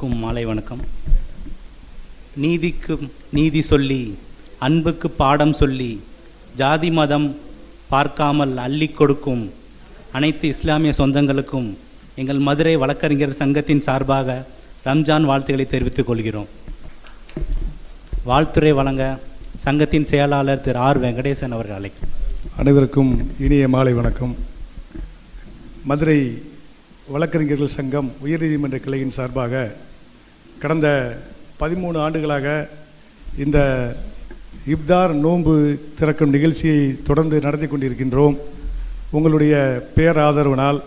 அனைவருக்கும் மாலை வணக்கம். நீதிக்கு நீதி சொல்லி அன்புக்கு பாடம் சொல்லி ஜாதி மதம் பார்க்காமல் அள்ளி கொடுக்கும் அனைத்து இஸ்லாமிய சொந்தங்களுக்கும் எங்கள் மதுரை வழக்கறிஞர் சங்கத்தின் சார்பாக ரம்ஜான் வாழ்த்துக்களை தெரிவித்துக் கொள்கிறோம். வாழ்த்துறை வழங்க சங்கத்தின் செயலாளர் திரு ஆர் வெங்கடேசன் அவர்கள் அழைக்கும். அனைவருக்கும் இனிய மாலை வணக்கம். மதுரை வழக்கறிஞர்கள் சங்கம் உயர்நீதிமன்ற கிளையின் சார்பாக கடந்த பதிமூணு ஆண்டுகளாக இந்த இப்தார் நோன்பு திறக்கும் நிகழ்ச்சியை தொடர்ந்து நடத்தி கொண்டிருக்கின்றோம். உங்களுடைய பேராதரவினால்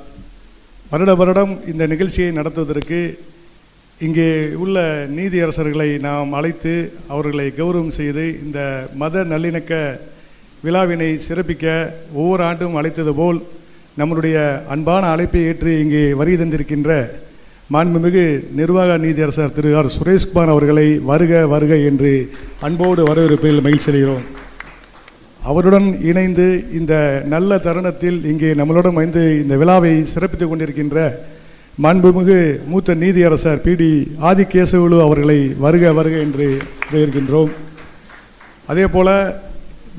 வருட வருடம் இந்த நிகழ்ச்சியை நடத்துவதற்கு இங்கே உள்ள நீதியரசர்களை நாம் அழைத்து அவர்களை கௌரவம் செய்து இந்த மத நல்லிணக்க விழாவினை சிறப்பிக்க ஒவ்வொரு ஆண்டும் அழைத்தது போல் நம்மளுடைய அன்பான அழைப்பை ஏற்று இங்கே வருகை தந்திருக்கின்ற மாண்புமிகு நிர்வாக நீதியரசர் திரு ஆர் சுரேஷ்குமார் அவர்களை வருக வருக என்று அன்போடு வரவேற்பதில் மகிழ்ச்சி அடைகிறோம். அவருடன் இணைந்து இந்த நல்ல தருணத்தில் இங்கே நம்மளுடன் வந்து இந்த விழாவை சிறப்பித்துக் கொண்டிருக்கின்ற மாண்புமிகு மூத்த நீதியரசர் பி டி ஆதிகேசவுலு அவர்களை வருக வருக என்று வரவேற்கின்றோம். அதே போல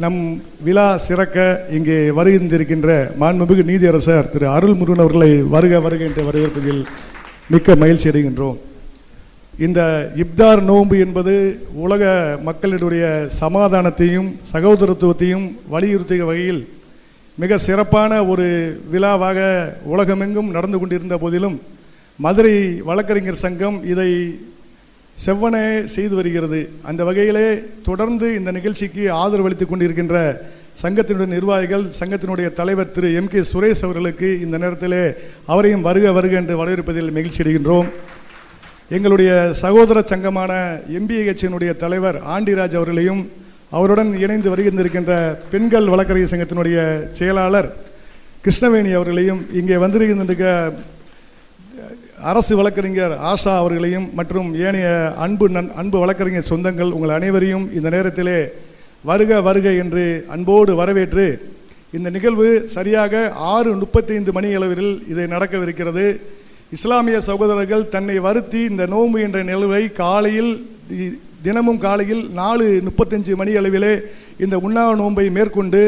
நம் விழா சிறக்க இங்கே வருகின்றிருக்கின்ற மாண்புமிகு நீதியரசர் திரு அருள்முருகன் அவர்களை வருக வருக என்று வரவேற்பதில் மிக்க மகிழ்ச்சி அடைகின்றோம். இந்த இப்தார் நோன்பு என்பது உலக மக்களினுடைய சமாதானத்தையும் சகோதரத்துவத்தையும் வலியுறுத்திய வகையில் மிக சிறப்பான ஒரு விழாவாக உலகமெங்கும் நடந்து கொண்டிருந்த போதிலும் மதுரை வழக்கறிஞர் சங்கம் இதை செவ்வனே செய்து வருகிறது. அந்த வகையிலே தொடர்ந்து இந்த நிகழ்ச்சிக்கு ஆதரவு அளித்துக் கொண்டிருக்கின்ற சங்கத்தினுடைய நிர்வாகிகள் சங்கத்தினுடைய தலைவர் திரு எம் கே சுரேஷ் அவர்களுக்கு இந்த நேரத்திலே அவரையும் வருக வருக என்று வரவேற்பதில் மகிழ்ச்சி அடைகின்றோம். எங்களுடைய சகோதர சங்கமான எம்பிஏஹெச்சினுடைய தலைவர் ஆண்டிராஜ் அவர்களையும் அவருடன் இணைந்து வருகின்றிருக்கின்ற பெண்கள் வழக்கறிஞர் சங்கத்தினுடைய செயலாளர் கிருஷ்ணவேணி அவர்களையும் இங்கே வந்திருக்கின்ற அரசு வழக்கறிஞர் ஆஷா அவர்களையும் மற்றும் ஏனைய அன்பு நன் அன்பு வழக்கறிஞர் சொந்தங்கள் உங்கள் அனைவரையும் இந்த நேரத்திலே வருக வருக என்று அன்போடு வரவேற்று இந்த நிகழ்வு சரியாக ஆறு முப்பத்தைந்து மணி அளவில் இதை நடக்கவிருக்கிறது. இஸ்லாமிய சகோதரர்கள் தன்னை வருத்தி இந்த நோன்பு என்ற நிகழ்வை காலையில் தினமும் காலையில் நாலு முப்பத்தஞ்சு மணி அளவிலே இந்த உண்ணாவ நோன்பை மேற்கொண்டு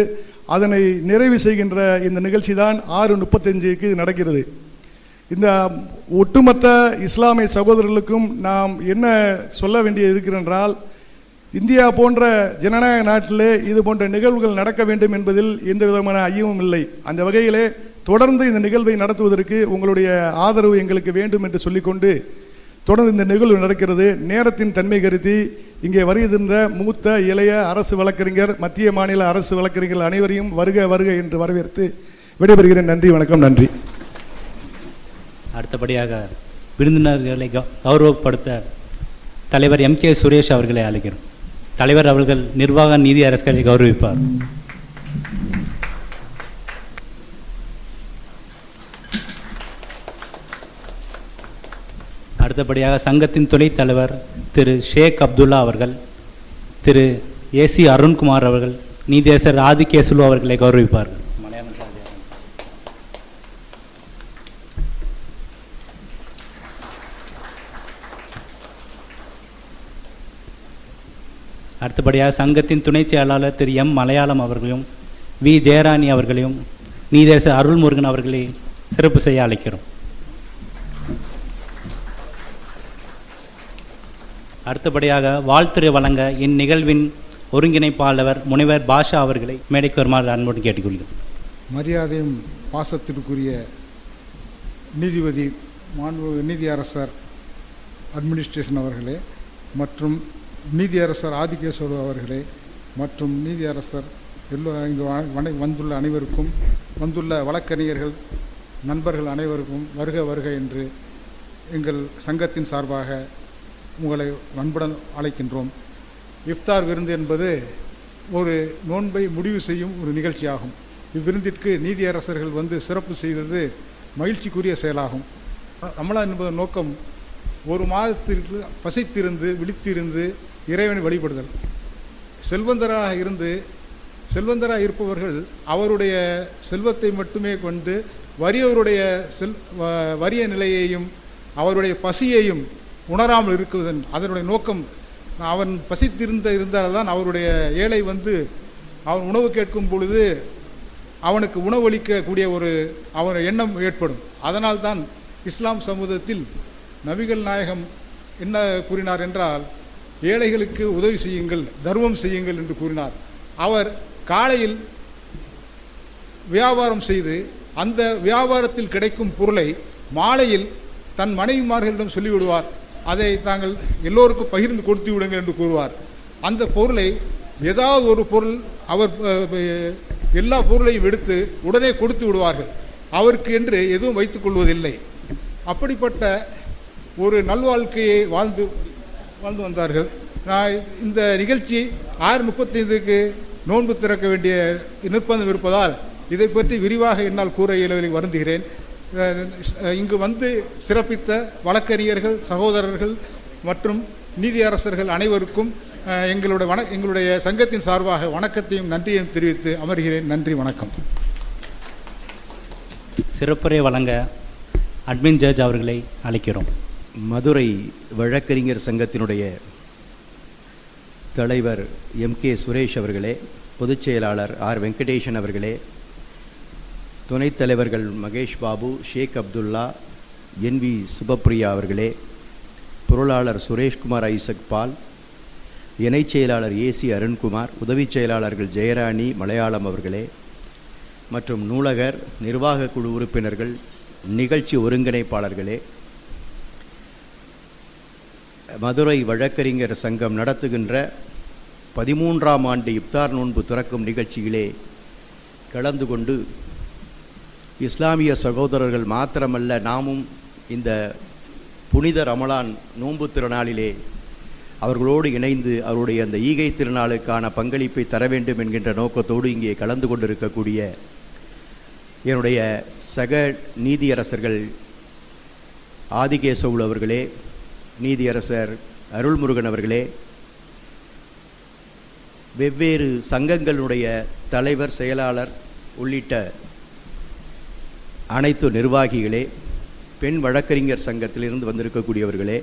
அதனை நிறைவு செய்கின்ற இந்த நிகழ்ச்சி தான் ஆறு முப்பத்தஞ்சுக்கு நடக்கிறது. இந்த ஒட்டுமொத்த இஸ்லாமிய சகோதரர்களுக்கும் நாம் என்ன சொல்ல வேண்டியது இருக்கிறென்றால் இந்தியா போன்ற ஜனநாயக நாட்டிலே இது போன்ற நிகழ்வுகள் நடக்க வேண்டும் என்பதில் எந்த விதமான ஐயமும் இல்லை. அந்த வகையிலே தொடர்ந்து இந்த நிகழ்வை நடத்துவதற்கு உங்களுடைய ஆதரவு எங்களுக்கு வேண்டும் என்று சொல்லிக்கொண்டு தொடர்ந்து இந்த நிகழ்வு நடக்கிறது. நேரத்தின் தன்மை கருதி இங்கே வருகின்ற மூத்த இளைய அரசு வழக்கறிஞர் மத்திய மாநில அரசு வழக்கறிஞர்கள் அனைவரையும் வருக வருக என்று வரவேற்று விடைபெறுகிறேன். நன்றி வணக்கம் நன்றி. அடுத்தபடியாக விருந்தினர்களை கௌரவப்படுத்த தலைவர் எம் கே சுரேஷ் அவர்களை அழைக்கிறோம். தலைவர் அவர்கள் நிர்வாக நீதி அரசரை கௌரவிப்பார். அடுத்தபடியாக சங்கத்தின் துணைத் தலைவர் திரு ஷேக் அப்துல்லா அவர்கள் திரு ஏசி அருண்குமார் அவர்கள் நீதியரசர் ஆதிகேசுலு அவர்களை கௌரவிப்பார்கள் அடுத்தபடியாக சங்கத்தின் துணைச் செயலாளர் திரு எம் மலையாளம் அவர்களையும் வி. ஜெயராணி அவர்களையும் நீதேச அருள்முருகன் அவர்களை சிறப்பு செய்ய அழைக்கிறோம். அடுத்தபடியாக வாழ்த்துறை வழங்க இந்நிகழ்வின் ஒருங்கிணைப்பாளர் முனைவர் பாஷா அவர்களை மேடைக்கு வருமாறு அன்புடன் கேட்டுக்கொள்கிறோம். மரியாதையும் பாசத்திற்குரிய நீதிபதி மாண்பு நீதியரசர் அட்மினிஸ்ட்ரேஷன் அவர்களே மற்றும் நீதியரசர் ஆதிகேஸ்வரு அவர்களே மற்றும் நீதியரசர் எல்லோ இங்கு வனை வந்துள்ள அனைவருக்கும் வந்துள்ள வழக்கறிஞர்கள் நண்பர்கள் அனைவருக்கும் வருக வருக என்று எங்கள் சங்கத்தின் சார்பாக உங்களை அன்புடன் அழைக்கின்றோம். இஃப்தார் விருந்து என்பது ஒரு நோன்பை முடிவு செய்யும் ஒரு நிகழ்ச்சியாகும். இவ்விருந்திற்கு நீதியரசர்கள் வந்து சிறப்பு செய்தது மகிழ்ச்சிக்குரிய செயலாகும். ரமலான் என்பதன் நோக்கம் ஒரு மாதத்திற்கு பசித்திருந்து விழித்திருந்து இறைவனை வழிபடுதல். செல்வந்தராக இருந்து செல்வந்தராக இருப்பவர்கள் அவருடைய செல்வத்தை மட்டுமே கொண்டு வறியவருடைய செல் வ- வறிய நிலையையும் அவருடைய பசியையும் உணராமல் இருக்குவதன் அதனுடைய நோக்கம் அவன் பசித்திருந்த இருந்தால் தான் அவருடைய ஏழை வந்து அவன் உணவு கேட்கும் பொழுது அவனுக்கு உணவளிக்கக்கூடிய ஒரு அவன் எண்ணம் ஏற்படும். அதனால் தான் இஸ்லாம் சமூகத்தில் நபிகள் நாயகம் என்ன கூறினார் என்றால் ஏழைகளுக்கு உதவி செய்யுங்கள் தர்மம் செய்யுங்கள் என்று கூறினார். அவர் காலையில் வியாபாரம் செய்து அந்த வியாபாரத்தில் கிடைக்கும் பொருளை மாலையில் தன் மனைவிமார்களிடம் சொல்லிவிடுவார். அதை தாங்கள் எல்லோருக்கும் பகிர்ந்து கொடுத்து விடுங்கள் என்று கூறுவார். அந்த பொருளை ஏதாவது ஒரு பொருள் அவர் எல்லா பொருளையும் எடுத்து உடனே கொடுத்து விடுவார்கள். அவருக்கு என்று எதுவும் வைத்துக் கொள்வதில்லை. அப்படிப்பட்ட ஒரு நல்வாழ்க்கையை வாழ்ந்து வாழ்ந்து வந்தார்கள். நான் இந்த நிகழ்ச்சி ஆறு முப்பத்தைந்துக்கு நோன்பு திறக்க வேண்டிய நிர்பந்தம் இருப்பதால் இதை பற்றி விரிவாக என்னால் கூற இயலவில்லை வருந்துகிறேன். இங்கு வந்து சிறப்பித்த வழக்கறிஞர்கள் சகோதரர்கள் மற்றும் நீதியரசர்கள் அனைவருக்கும் எங்களுடைய வண எங்களுடைய சங்கத்தின் சார்பாக வணக்கத்தையும் நன்றியையும் தெரிவித்து அமர்கிறேன். நன்றி வணக்கம். சிறப்புரை வழங்க அட்மின் ஜட்ஜ் அவர்களை அழைக்கிறோம். மதுரை வழக்கறிஞர் சங்கத்தினுடைய தலைவர் எம் கே சுரேஷ் அவர்களே பொதுச் செயலாளர் ஆர் வெங்கடேஷன் அவர்களே துணைத் தலைவர்கள் மகேஷ் பாபு ஷேக் அப்துல்லா என் வி சுபப்ரியா அவர்களே பொருளாளர் சுரேஷ்குமார் ஐசக் பால் இணைச் செயலாளர் ஏசி அருண்குமார் உதவிச் செயலாளர்கள் ஜெயராணி மலையாளம் அவர்களே மற்றும் நூலகர் நிர்வாக குழு உறுப்பினர்கள் நிகழ்ச்சி ஒருங்கிணைப்பாளர்களே மதுரை வழக்கறிஞர் சங்கம் நடத்துகின்ற பதிமூன்றாம் ஆண்டு இப்தார் நோன்பு துறக்கும் நிகழ்ச்சியிலே கலந்து கொண்டு இஸ்லாமிய சகோதரர்கள் மாத்திரமல்ல நாமும் இந்த புனித ரமலான் நோன்பு திருநாளிலே அவர்களோடு இணைந்து அவருடைய அந்த ஈகை திருநாளுக்கான பங்களிப்பை தர வேண்டும் என்கின்ற நோக்கத்தோடு இங்கே கலந்து கொண்டிருக்கக்கூடிய என்னுடைய சக நீதியரசர்கள் ஆதிகேசவுல் அவர்களே நீதியரசர் அருள்முருகன் அவர்களே வெவ்வேறு சங்கங்களுடைய தலைவர் செயலாளர் உள்ளிட்ட அனைத்து நிர்வாகிகளே பெண் வழக்கறிஞர் சங்கத்திலிருந்து வந்திருக்கக்கூடியவர்களே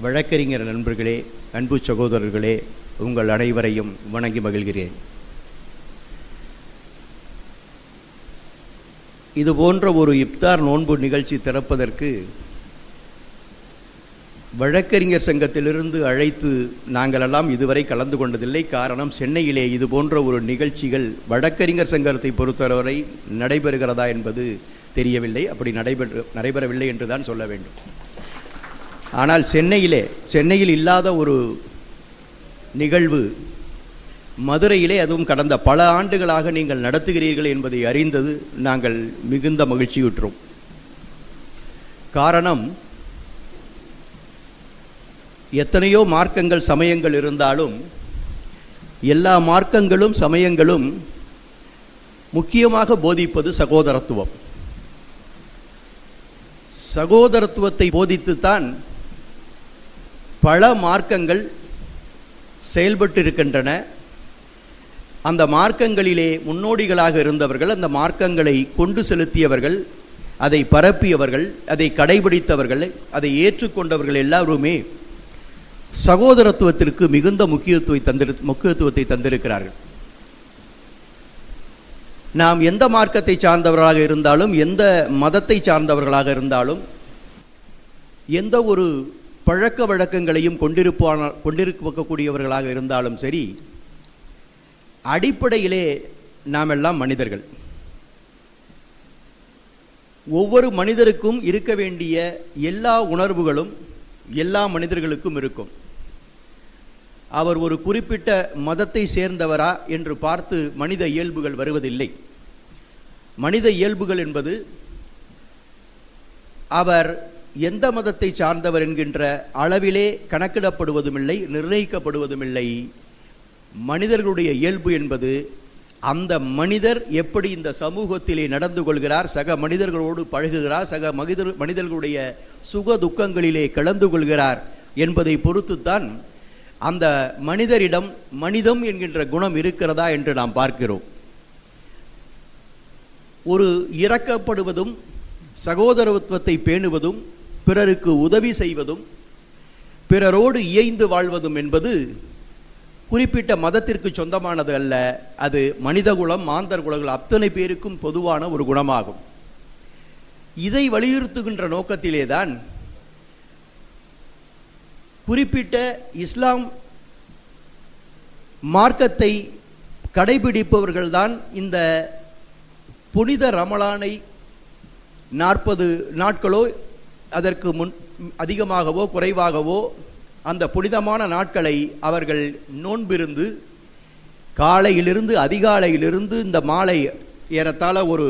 வழக்கறிஞர் நண்பர்களே அன்பு சகோதரர்களே உங்கள் அனைவரையும் வணங்கி மகிழ்கிறேன். இது போன்ற ஒரு இப்தார் நோன்பு நிகழ்ச்சி திறப்பதற்கு வழக்கறிஞர் சங்கத்திலிருந்து அழைத்து நாங்களெல்லாம் இதுவரை கலந்து கொண்டதில்லை. காரணம் சென்னையிலே இது போன்ற ஒரு நிகழ்ச்சிகள் வழக்கறிஞர் சங்கத்தை பொறுத்தவரை நடைபெறுகிறதா என்பது தெரியவில்லை. அப்படி நடைபெற்று நடைபெறவில்லை என்று தான் சொல்ல வேண்டும். ஆனால் சென்னையிலே சென்னையில் இல்லாத ஒரு நிகழ்வு மதுரையிலே அதுவும் கடந்த பல ஆண்டுகளாக நீங்கள் நடத்துகிறீர்கள் என்பதை அறிந்தது நாங்கள் மிகுந்த மகிழ்ச்சியுற்றோம் காரணம் எத்தனையோ மார்க்கங்கள் சமயங்கள் இருந்தாலும் எல்லா மார்க்கங்களும் சமயங்களும் முக்கியமாக போதிப்பது சகோதரத்துவம். சகோதரத்துவத்தை போதித்துத்தான் பல மார்க்கங்கள் செயல்பட்டு இருக்கின்றன அந்த மார்க்கங்களிலே முன்னோடிகளாக இருந்தவர்கள் அந்த மார்க்கங்களை கொண்டு செலுத்தியவர்கள் அதை பரப்பியவர்கள் அதை கடைபிடித்தவர்கள் அதை ஏற்றுக்கொண்டவர்கள் எல்லாருமே சகோதரத்துவத்திற்கு மிகுந்த முக்கியத்துவை தந்திரு முக்கியத்துவத்தை தந்திருக்கிறார்கள். நாம் எந்த மார்க்கத்தை சார்ந்தவர்களாக இருந்தாலும் எந்த மதத்தை சார்ந்தவர்களாக இருந்தாலும் எந்த ஒரு பழக்க வழக்கங்களையும் கொண்டிருப்பான கொண்டிருக்கக்கூடியவர்களாக இருந்தாலும் சரி அடிப்படையிலே நாம் எல்லாம் மனிதர்கள். ஒவ்வொரு மனிதருக்கும் இருக்க வேண்டிய எல்லா உணர்வுகளும் எல்லா மனிதர்களுக்கும் இருக்கும். அவர் ஒரு குறிப்பிட்ட மதத்தை சேர்ந்தவரா என்று பார்த்து மனித இயல்புகள் வருவதில்லை. மனித இயல்புகள் என்பது அவர் எந்த மதத்தை சார்ந்தவர் என்கின்ற அளவிலே கணக்கிடப்படுவதுமில்லை நிர்ணயிக்கப்படுவதுமில்லை. மனிதர்களுடைய இயல்பு என்பது அந்த மனிதர் எப்படி இந்த சமூகத்திலே நடந்து கொள்கிறார் சக மனிதர்களோடு பழகுகிறார் சக மனிதர் மனிதர்களுடைய சுக துக்கங்களிலே கலந்து கொள்கிறார் என்பதை பொறுத்துத்தான் அந்த மனிதரிடம் மனிதம் என்கின்ற குணம் இருக்கிறதா என்று நாம் பார்க்கிறோம். ஒரு இறக்கப்படுவதும் சகோதரத்துவத்தை பேணுவதும் பிறருக்கு உதவி செய்வதும் பிறரோடு இயைந்து வாழ்வதும் என்பது குறிப்பிட்ட மதத்திற்கு சொந்தமானது அல்ல அது மனிதகுலம் மாந்தர் குலங்கள் அத்தனை பேருக்கும் பொதுவான ஒரு குணமாகும். இதை வலியுறுத்துகின்ற நோக்கத்திலே தான் குறிப்பிட்ட இஸ்லாம் மார்க்கத்தை கடைபிடிப்பவர்கள்தான் இந்த புனித ரமலானை நாற்பது நாட்களோ அதற்கு முன் அதிகமாகவோ குறைவாகவோ அந்த புனிதமான நாட்களை அவர்கள் நோன்பிருந்து காலையிலிருந்து அதிகாலையிலிருந்து இந்த மாலை ஏறத்தாழ ஒரு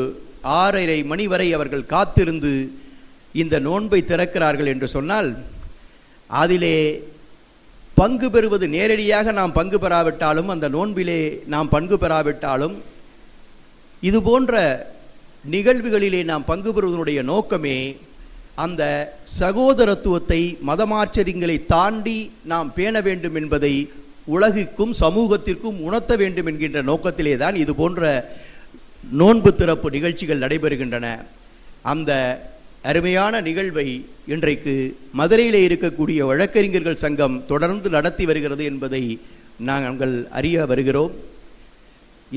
ஆறரை மணி வரை அவர்கள் காத்திருந்து இந்த நோன்பை திறக்கிறார்கள் என்று சொன்னால் அதிலே பங்கு பெறுவது நேரடியாக நாம் பங்கு பெறாவிட்டாலும் அந்த நோன்பிலே நாம் பங்கு பெறாவிட்டாலும் இது போன்ற நிகழ்வுகளிலே நாம் பங்கு பெறுவதனுடைய நோக்கமே அந்த சகோதரத்துவத்தை மதமாச்சரியங்களை தாண்டி நாம் பேண வேண்டும் என்பதை உலகுக்கும் சமூகத்திற்கும் உணர்த்த வேண்டும் என்கின்ற நோக்கத்திலே தான் இது போன்ற நோன்பு திறப்பு நிகழ்ச்சிகள் நடைபெறுகின்றன. அந்த அருமையான நிகழ்வை இன்றைக்கு மதுரையிலே இருக்கக்கூடிய வழக்கறிஞர்கள் சங்கம் தொடர்ந்து நடத்தி வருகிறது என்பதை நாங்கள் அறிய வருகிறோம்.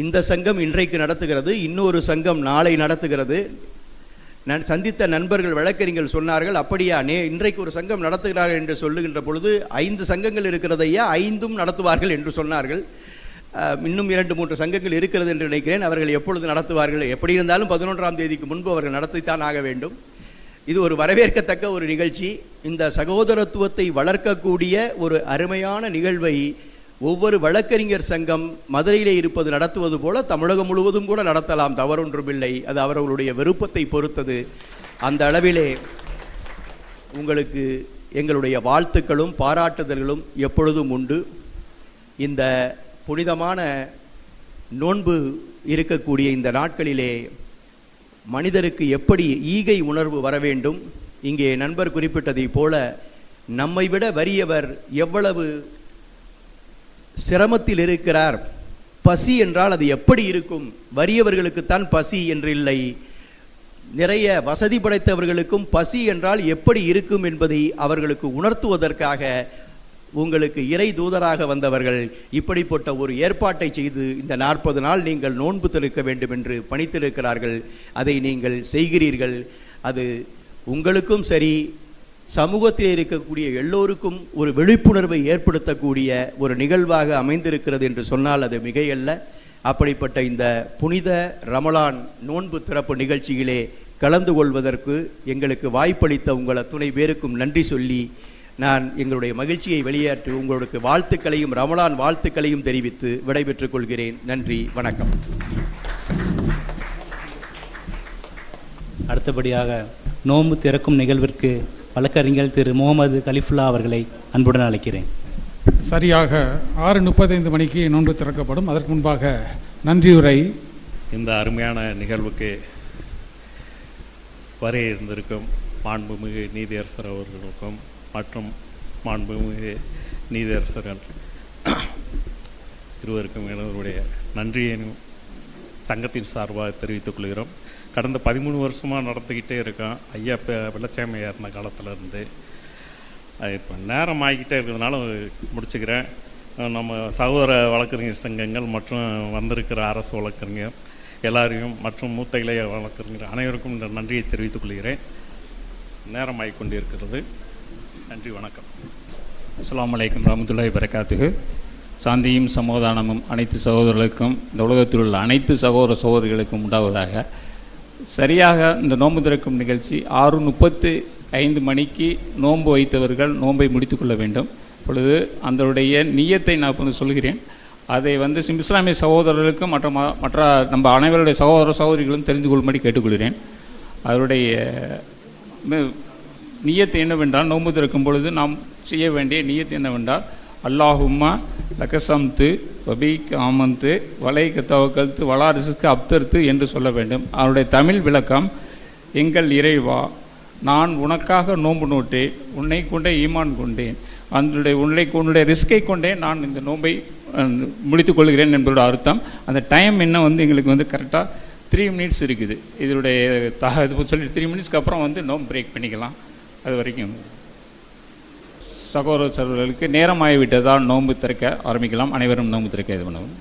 இந்த சங்கம் இன்றைக்கு நடத்துகிறது இன்னொரு சங்கம் நாளை நடத்துகிறது. நான் சந்தித்த நண்பர்கள் வழக்கறிஞர்கள் சொன்னார்கள் அப்படியா நே இன்றைக்கு ஒரு சங்கம் நடத்துகிறார்கள் என்று சொல்லுகின்ற பொழுது ஐந்து சங்கங்கள் இருக்கிறதையா ஐந்தும் நடத்துவார்கள் என்று சொன்னார்கள். இன்னும் இரண்டு மூன்று சங்கங்கள் இருக்கிறது என்று நினைக்கிறேன். அவர்கள் எப்பொழுது நடத்துவார்கள் எப்படி இருந்தாலும் பதினொன்றாம் தேதிக்கு முன்பு அவர்கள் நடத்தித்தான் ஆக வேண்டும். இது ஒரு வரவேற்கத்தக்க ஒரு நிகழ்ச்சி. இந்த சகோதரத்துவத்தை வளர்க்கக்கூடிய ஒரு அருமையான நிகழ்வை ஒவ்வொரு வழக்கறிஞர் சங்கம் மதுரையிலே இருப்பது நடத்துவது போல தமிழகம் முழுவதும் கூட நடத்தலாம். தவறொன்றுமில்லை. அது அவர்களுடைய விருப்பத்தை பொறுத்தது. அந்த அளவிலே உங்களுக்கு எங்களுடைய வாழ்த்துக்களும் பாராட்டுதல்களும் எப்பொழுதும் உண்டு. இந்த புனிதமான நோன்பு இருக்கக்கூடிய இந்த நாட்களிலே மனிதருக்கு எப்படி ஈகை உணர்வு வர வேண்டும்? இங்கே நண்பர் குறிப்பிட்டதைப் போல நம்மை விட வறியவர் எவ்வளவு சிரமத்தில் இருக்கிறார். பசி என்றால் அது எப்படி இருக்கும்? வறியவர்களுக்குத்தான் பசி என்று இல்லை. நிறைய வசதி படைத்தவர்களுக்கும் பசி என்றால் எப்படி இருக்கும் என்பதை அவர்களுக்கு உணர்த்துவதற்காக உங்களுக்கு இறை தூதராக வந்தவர்கள் இப்படிப்பட்ட ஒரு ஏற்பாட்டை செய்து இந்த நாற்பது நாள் நீங்கள் நோன்பு திருக்க வேண்டும் என்று பணித்திருக்கிறார்கள். அதை நீங்கள் செய்கிறீர்கள். அது உங்களுக்கும் சரி சமூகத்தில் இருக்கக்கூடிய எல்லோருக்கும் ஒரு விழிப்புணர்வை ஏற்படுத்தக்கூடிய ஒரு நிகழ்வாக அமைந்திருக்கிறது என்று சொன்னால் அது மிகையல்ல. அப்படிப்பட்ட இந்த புனித ரமலான் நோன்பு திறப்பு நிகழ்ச்சியிலே கலந்து கொள்வதற்கு எங்களுக்கு வாய்ப்பளித்த உங்களை துணை பேருக்கும் நன்றி சொல்லி நான் எங்களுடைய மகிழ்ச்சியை வெளியேற்றி உங்களுக்கு வாழ்த்துக்களையும் ரமலான் வாழ்த்துக்களையும் தெரிவித்து விடைபெற்றுக் கொள்கிறேன். நன்றி வணக்கம். அடுத்தபடியாக நோன்பு திறக்கும் நிகழ்விற்கு வழக்கறிஞர் திரு முகமது கலிஃபுல்லா அவர்களை அன்புடன் அழைக்கிறேன். சரியாக ஆறு முப்பத்தைந்து மணிக்கு நோன்பு திறக்கப்படும். அதற்கு முன்பாக நன்றியுரை. இந்த அருமையான நிகழ்வுக்கு வர இருந்திருக்கும் மாண்புமிகு நீதியரசர் அவர்களுக்கும் மற்றும் மாண்புமிகு நீதியரசர்கள் இருவருக்கும் என்னுடைய நன்றியையும் சங்கத்தின் சார்பாக தெரிவித்துக் கொள்கிறோம். கடந்த பதிமூணு வருஷமாக நடந்துக்கிட்டே இருக்கோம் ஐயா இப்போ வெள்ளச்சாமி ஏறின காலத்திலேருந்து. அது இப்போ நேரம் ஆகிக்கிட்டே இருக்கிறதுனால முடிச்சுக்கிறேன். நம்ம சகோதர வழக்கறிஞர் சங்கங்கள் மற்றும் வந்திருக்கிற அரசு வழக்கறிஞர் எல்லாரையும் மற்றும் மூத்த இளைய வழக்கறிஞர் அனைவருக்கும் இந்த நன்றியை தெரிவித்துக் கொள்கிறேன். நேரம் கொண்டிருக்கிறது. நன்றி வணக்கம். அஸ்லாம் வலைக்கம் ரஹமத்துல்லாஹி வரகாத்துஹு சாந்தியும் சமாதானமும் அனைத்து சகோதரர்களுக்கும் இந்த உலகத்தில் உள்ள அனைத்து சகோதர சகோதரிகளுக்கும் உண்டாவதாக. சரியாக இந்த நோன்பு திறக்கும் நிகழ்ச்சி ஆறு முப்பத்து ஐந்து மணிக்கு நோன்பு வைத்தவர்கள் நோன்பை முடித்துக்கொள்ள வேண்டும். இப்பொழுது அதனுடைய நியத்தை நான் இப்போ வந்து சொல்கிறேன். அதை வந்து இஸ்லாமிய சகோதரர்களுக்கும் மற்ற மற்ற நம்ம அனைவருடைய சகோதர சகோதரிகளும் தெரிந்து கொள்ளும்படி கேட்டுக்கொள்கிறேன். அதனுடைய நீயத்தை என்னவென்றால் நோன்பு திறக்கும் பொழுது நாம் செய்ய வேண்டிய நியத்து என்னவென்றால் அல்லாஹும்மா லக்கசம்து வபீக் ஆமந்து வலைக்கு தவக்கல்த்து வலாரிசுக்கு அப்தர்த்து என்று சொல்ல வேண்டும். அவருடைய தமிழ் விளக்கம் எங்கள் இறைவா நான் உனக்காக நோன்பு நோட்டேன் உன்னை கொண்டே ஈமான் கொண்டேன் அதனுடைய உன்னை உன்னுடைய ரிஸ்கை கொண்டே நான் இந்த நோன்பை முடித்து கொள்கிறேன் என்பதோட அர்த்தம். அந்த டைம் என்ன வந்து எங்களுக்கு வந்து கரெக்டாக த்ரீ மினிட்ஸ் இருக்குது. இதனுடைய தக இது சொல்லி த்ரீ மினிட்ஸ்க்கு அப்புறம் வந்து நோம்பு பிரேக் பண்ணிக்கலாம். அது வரைக்கும். சகோதர சகோதரர்களுக்கு நேரமாகிவிட்டதால் நோன்பு திறக்க ஆரம்பிக்கலாம். அனைவரும் நோன்பு திறக்க இது பண்ணவும்.